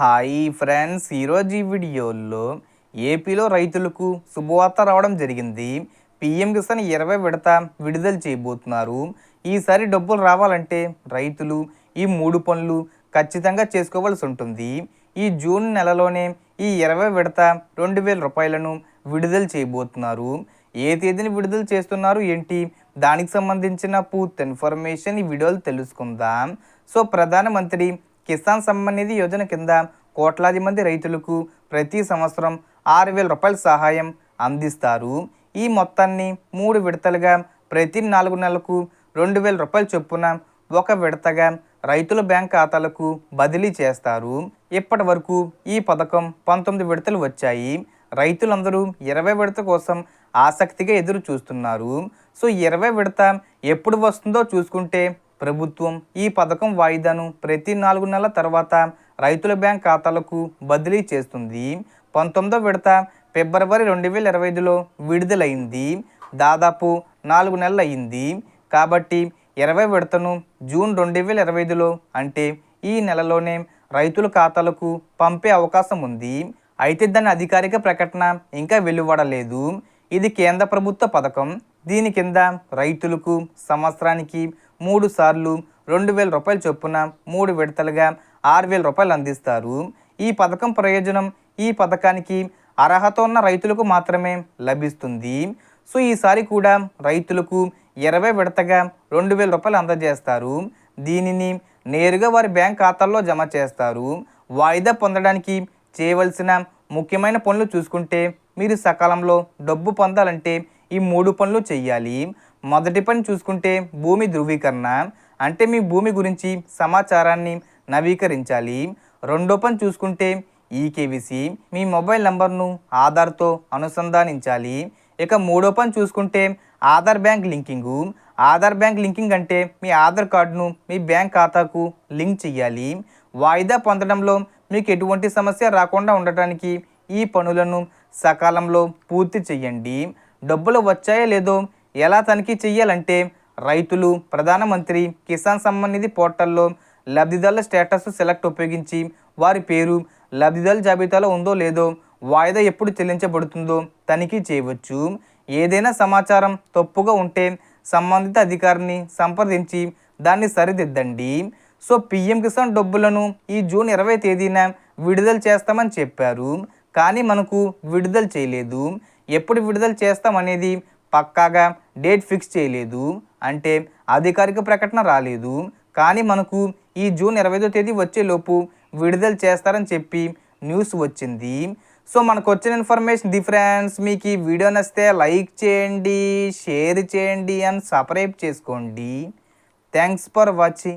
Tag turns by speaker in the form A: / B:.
A: Hi friends ఈరోజు ఈ వీడియోలో ఏపీలో రైతులకు శుభవార్త రావడం జరిగింది. పిఎం కిసాన్ ఇరవై విడత విడుదల చేయబోతున్నారు. ఈసారి డబ్బులు రావాలంటే రైతులు ఈ మూడు పనులు ఖచ్చితంగా చేసుకోవాల్సి ఉంటుంది. ఈ జూన్ నెలలోనే ఈ ఇరవై విడత రెండు వేల రూపాయలను విడుదల చేయబోతున్నారు. ఏ తేదీని విడుదల చేస్తున్నారు ఏంటి? దానికి సంబంధించిన పూర్తి ఇన్ఫర్మేషన్ ఈ వీడియోలు తెలుసుకుందాం. సో ప్రధానమంత్రి కిసాన్ సమ్మాన్ నిధి యోజన కింద కోట్లాది మంది రైతులకు ప్రతి సంవత్సరం ఆరు వేల రూపాయల సహాయం అందిస్తారు. ఈ మొత్తాన్ని మూడు విడతలుగా ప్రతి నాలుగు నెలలకు రెండు వేల రూపాయల చొప్పున ఒక విడతగా రైతుల బ్యాంక్ ఖాతాలకు బదిలీ చేస్తారు. ఇప్పటి వరకు ఈ పథకం పంతొమ్మిది విడతలు వచ్చాయి. రైతులందరూ ఇరవై విడత కోసం ఆసక్తిగా ఎదురు చూస్తున్నారు సో ఇరవై విడత ఎప్పుడు వస్తుందో చూసుకుంటే ప్రభుత్వం ఈ పథకం వాయిదాను ప్రతి నాలుగు నెలల తర్వాత రైతుల బ్యాంక్ ఖాతాలకు బదిలీ చేస్తుంది. పంతొమ్మిదో విడత ఫిబ్రవరి రెండు వేల ఇరవై ఐదులో విడుదలైంది. దాదాపు నాలుగు నెలలు అయింది కాబట్టి ఇరవై విడతను జూన్ రెండు వేల ఇరవై ఐదులో అంటే ఈ నెలలోనే రైతుల ఖాతాలకు పంపే అవకాశం ఉంది. అయితే దాని అధికారిక ప్రకటన ఇంకా వెలువడలేదు. ఇది కేంద్ర ప్రభుత్వ పథకం. దీని కింద రైతులకు సంవత్సరానికి మూడు సార్లు రెండు వేల రూపాయల చొప్పున మూడు విడతలుగా ఆరు వేల రూపాయలు అందిస్తారు. ఈ పథకం ప్రయోజనం ఈ పథకానికి అర్హత ఉన్న రైతులకు మాత్రమే లభిస్తుంది. సో ఈసారి కూడా రైతులకు ఇరవై విడతగా రెండు వేల రూపాయలు అందజేస్తారు. దీనిని నేరుగా వారి బ్యాంక్ ఖాతాల్లో జమ చేస్తారు. వాయిదా పొందడానికి చేయవలసిన ముఖ్యమైన పనులు చూసుకుంటే మీరు సకాలంలో డబ్బు పొందాలంటే ఈ మూడు పనులు చేయాలి మొదటి పని చూసుకుంటే భూమి ధృవీకరణ. అంటే మీ భూమి గురించి సమాచారాన్ని నవీకరించాలి. రెండో పని చూసుకుంటే ఈకేవీసీ మీ మొబైల్ నంబర్ను ఆధార్తో అనుసంధానించాలి. ఇక మూడో పని చూసుకుంటే Aadhaar bank linking. Aadhaar bank linking అంటే మీ ఆధార్ కార్డును మీ బ్యాంక్ ఖాతాకు లింక్ చేయాలి వాయిదా పొందడంలో మీకు ఎటువంటి సమస్య రాకుండా ఉండటానికి ఈ పనులను సకాలంలో పూర్తి చేయండి డబ్బులు వచ్చాయో లేదో ఎలా తనిఖీ చేయాలంటే రైతులు ప్రధానమంత్రి కిసాన్ సమ్మాన్ నిధి పోర్టల్లో లబ్ధిదారుల స్టేటస్ సెలెక్ట్ ఉపయోగించి వారి పేరు లబ్ధిదారుల జాబితాలో ఉందో లేదో వాయిదా ఎప్పుడు చెల్లించబడుతుందో తనిఖీ చేయవచ్చు. ఏదైనా సమాచారం తప్పుగా ఉంటే సంబంధిత అధికారిని సంప్రదించి దాన్ని సరిదిద్దండి. సో పిఎం కిసాన్ డబ్బులను ఈ జూన్ ఇరవై తేదీన విడుదల చేస్తామని చెప్పారు. కానీ మనకు విడుదల చేయలేదు. ఎప్పుడు విడుదల చేస్తామనేది పక్కాగా డేట్ ఫిక్స్ చేయలేదు. అంటే అధికారిక ప్రకటన రాలేదు. కానీ మనకు ఈ జూన్ ఇరవై ఐదో తేదీ వచ్చేలోపు విడుదల చేస్తారని చెప్పి న్యూస్ వచ్చింది. సో మనకు వచ్చిన ఇన్ఫర్మేషన్ డిఫరెన్స్ మీకు ఈ వీడియో నచ్చితే లైక్ చేయండి షేర్ చేయండి అండ్ సబ్స్క్రైబ్ చేసుకోండి. Thanks for watching.